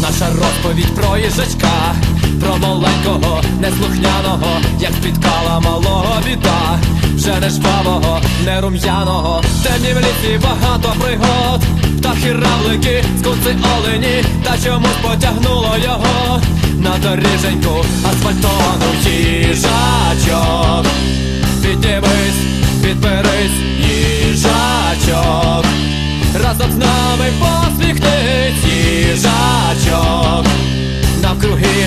Nasza rozpowiedź projeżdżać pro Promo неслухняного, як спіткала малого біда, вже не жвавого, не рум'яного, темні в лісі багато пригод, птахи равлики, скунси олені, та чомусь потягнуло його. На доріженьку асфальтовану їжачок. Піднімись, підберись, їжачок. Разом з нами посміхнись, їжачок. Навкруги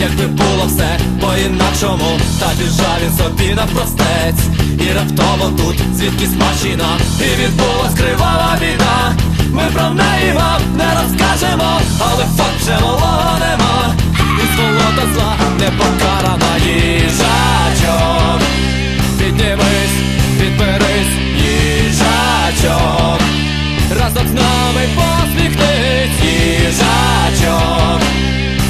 якби було все по-інакшому, та біжав він собі навпростець І раптово тут звідкись машина, і відбулась кривава біда. Ми про неї вам не розкажемо, але факт вже малого нема. І сволота зла не покарана їжачок Піднімись, підберись, їжачок Разом з нами посміхнись, їжачок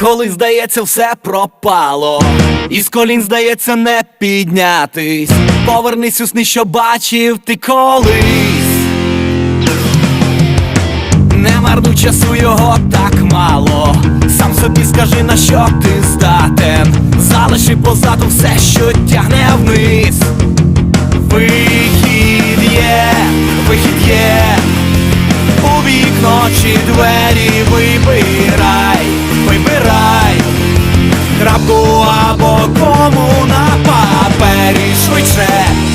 коли здається, все пропало, і з колін здається не піднятись. Повернись у сни, що бачив ти колись. Не марнуй часу його так мало. Сам собі скажи, на що ти здатен. Залиши позаду все, що тягне вниз. Вихід є, вихід є. У вікно чи двері вибирай, вибирай. Крапку або кому на папері швидше,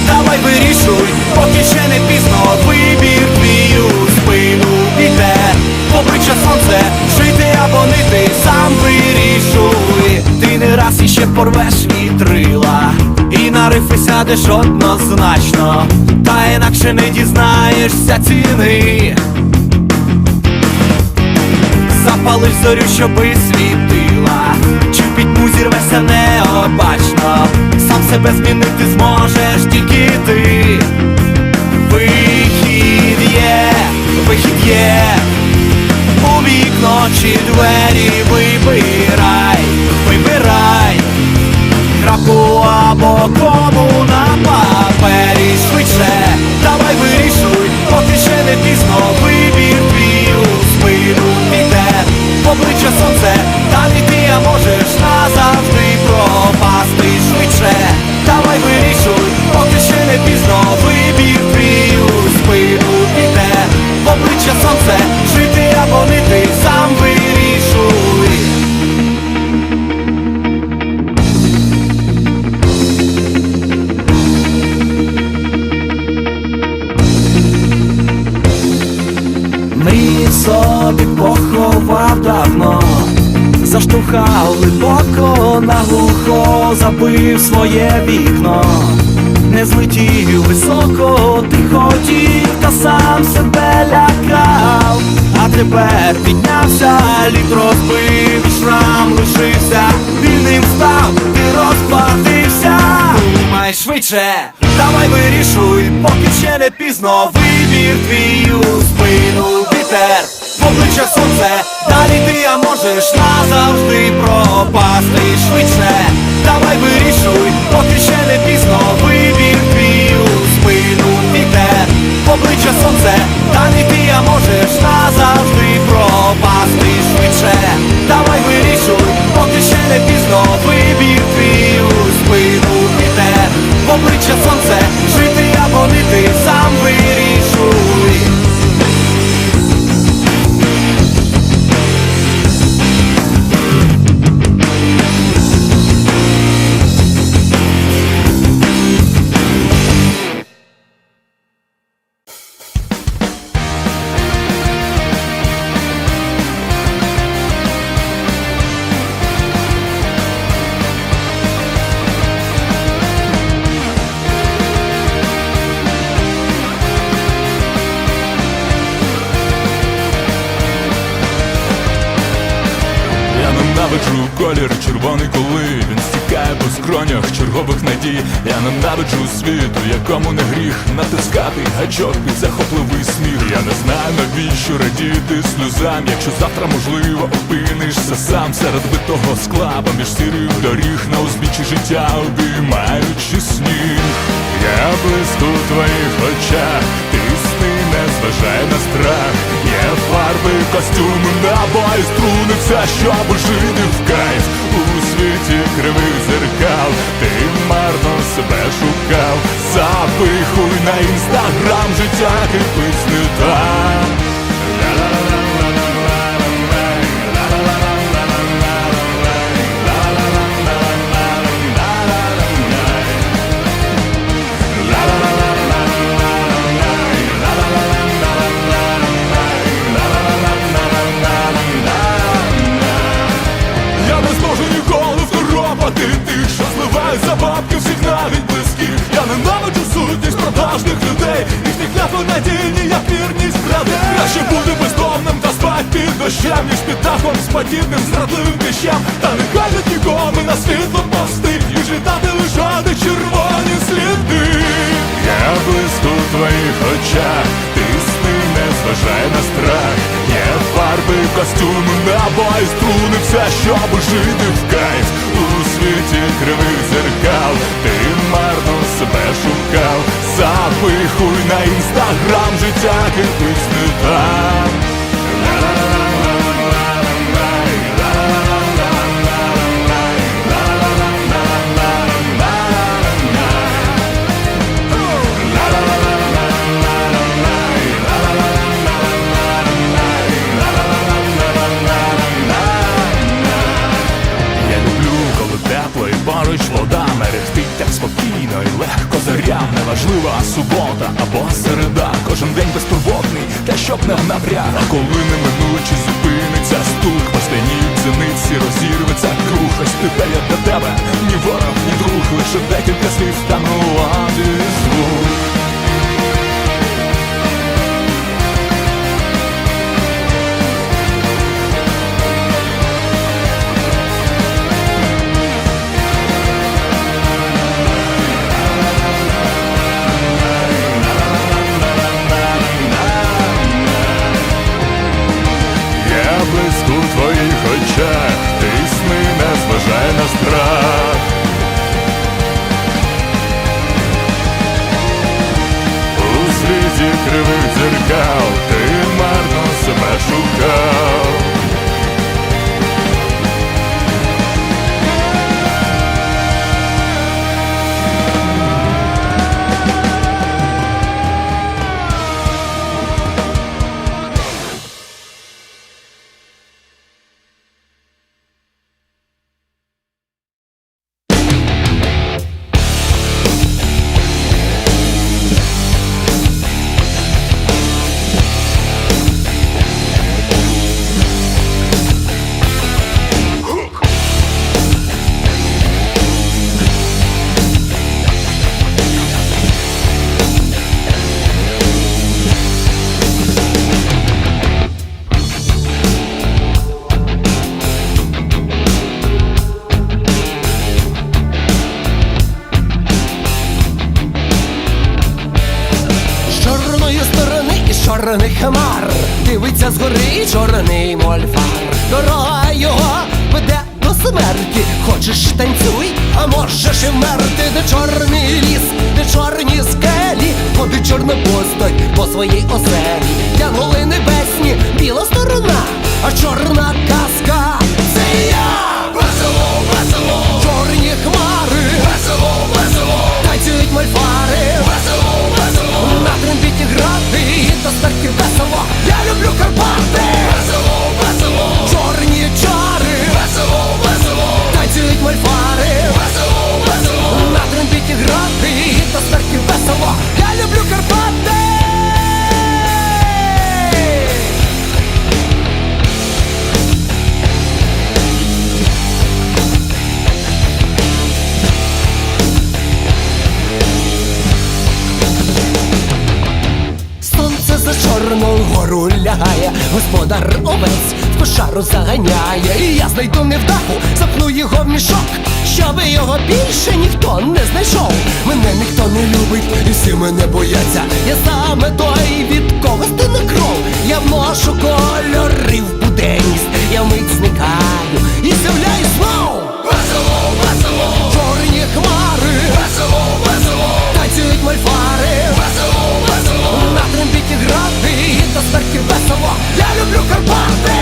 давай вирішуй, поки ще не пізно. Вибір твій у спину піде, обличчя сонце, жити або нити, сам вирішуй, ти не раз іще порвеш вітрила, і на рифи сядеш однозначно, та інакше не дізнаєшся ціни. Запалиш зорю, щоби світила, чи в пітьму зірвешся необачно, сам себе змінити зможеш тільки ти. Вихід є, вихід є, ночі двері вибирай, вибирай. Крапку або кому на папері. Швидше, давай вирішуй, поки ще не пізно. Вибір обличчя сонце, далі ти а можеш назавжди своє вікно, не злетів високо, ти хотів, та сам себе лякав, а тепер піднявся, лід розбив, шрам лишився, вільним став, ти розплатився. Думай швидше, давай вирішуй, поки ще не пізно. Вибір твій у спину вітер в обличчя сонце, далі ти а можеш назавжди пропасти швидше, давай вирішуй, поки ще не пізно. Вибір твій у спину вітер в обличчя сонце, далі ти а можеш назавжди пропасти швидше, давай вирішуй, поки ще не пізно. Вибір твій у спину вітер в обличчя сонце, жити або нити, сам вирішуй. Чергових надій. Я ненавиджу світу, якому не гріх натискати гачок під захопливий сміх. Я не знаю навіщо радіти сльозам, якщо завтра можливо опинишся сам серед битого скла, поміж сірих доріг на узбіччі життя, обіймаючи сніг. Я близько в твоїх очах, ти зважай на страх. Є фарби, костюми, набої, струни, все, щоб жити в кайф у світі кривих зеркал. Ти марно себе шукав, запихуй на інстаграм життя кипить не там. Костюми, набої, струни, все, щоб жити в кайф у світі кривих зеркал. Ти марно себе шукав, запихуй на інстаграм життя кипить не там. Легко Неважлива субота або середа. Кожен день безтурботний, та щоб не в напряг А коли неминуче зупиниться стук По стеній зениці розірветься круг. Ось тепер я для тебе ні ворог, ні друг Лише декілька слів втанувати звук на страх. Своїй оселі. Янголи небесні, біла сторона, а чорна чорну гору лягає, господар овець в кошару заганяє, і я знайду невдаху, запну його в мішок, щоби його більше ніхто не знайшов. Мене ніхто не любить, і всі мене бояться. Я саме той, від когось ти не кров. Я вношу кольори в буденність, я вмить зникаю і з'являюсь знов. Весело, весело, чорні хмари, весело, весело, танцюють мальфари, весело, трембіті грати і смерті весело. Я люблю Карпати,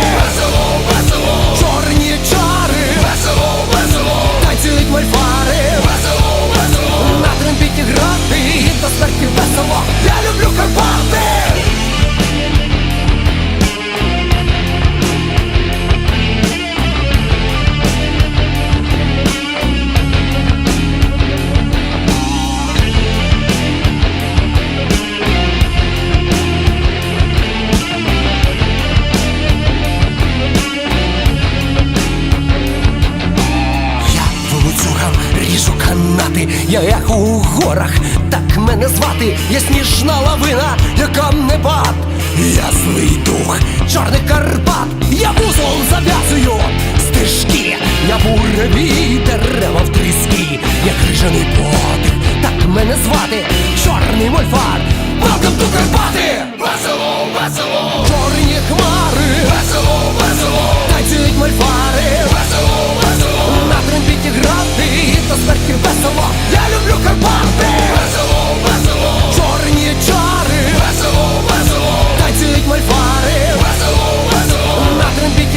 дух, чорних Карпат, я вузол зав'язую стежки, я буреві дерева в тріскі, я крижаний подих, так мене звати, чорний мольфар, Welcome to Карпати! Весело, весело! Чорні хмари! Весело, весело! Танцюють мольфари! Весело, весело! На трембіті грати і смерті весело! Я люблю Карпати! Весело!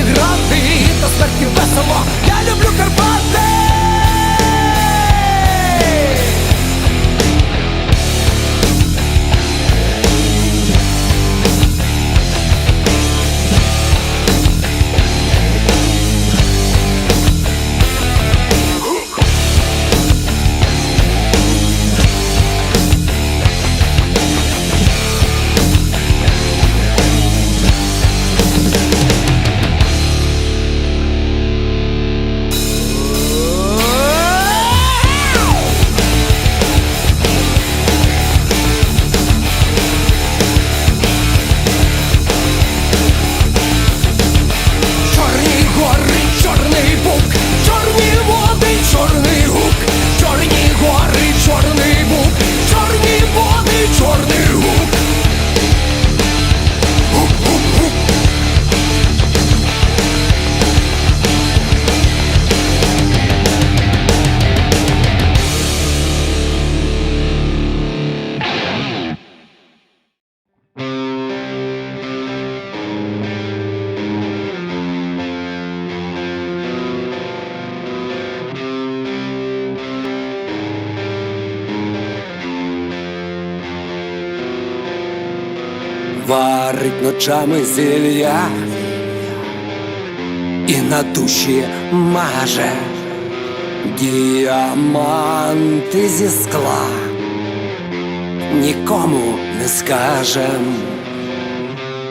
Грати та смерті весело! Я люблю Карпати! Варить ночами зілля і на душі маже діаманти зі скла. Нікому не скажем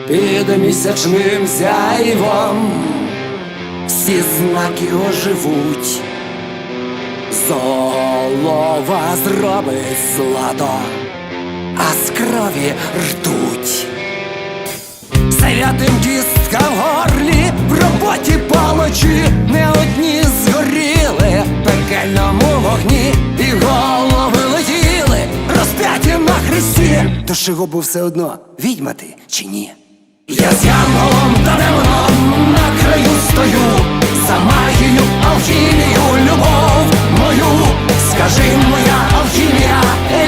під місячним зяйвом всі знаки оживуть. Золова зробить злато, а з крові ртуть. Святим кістка в горлі, в роботі палочі не одні згоріли в пекельному вогні, і голови летіли, розп'яті на хресті. То його був все одно, відьма ти чи ні? Я з янголом та демоном на краю стою, за магію, алхімію, любов мою. Скажи, моя алхімія,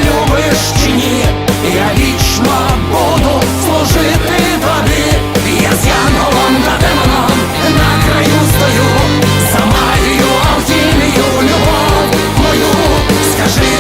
любиш чи ні? Я вічно буду служити тобі. Я з янголом та демоном на краю стою, за магію, алхімію, любов. Скажи,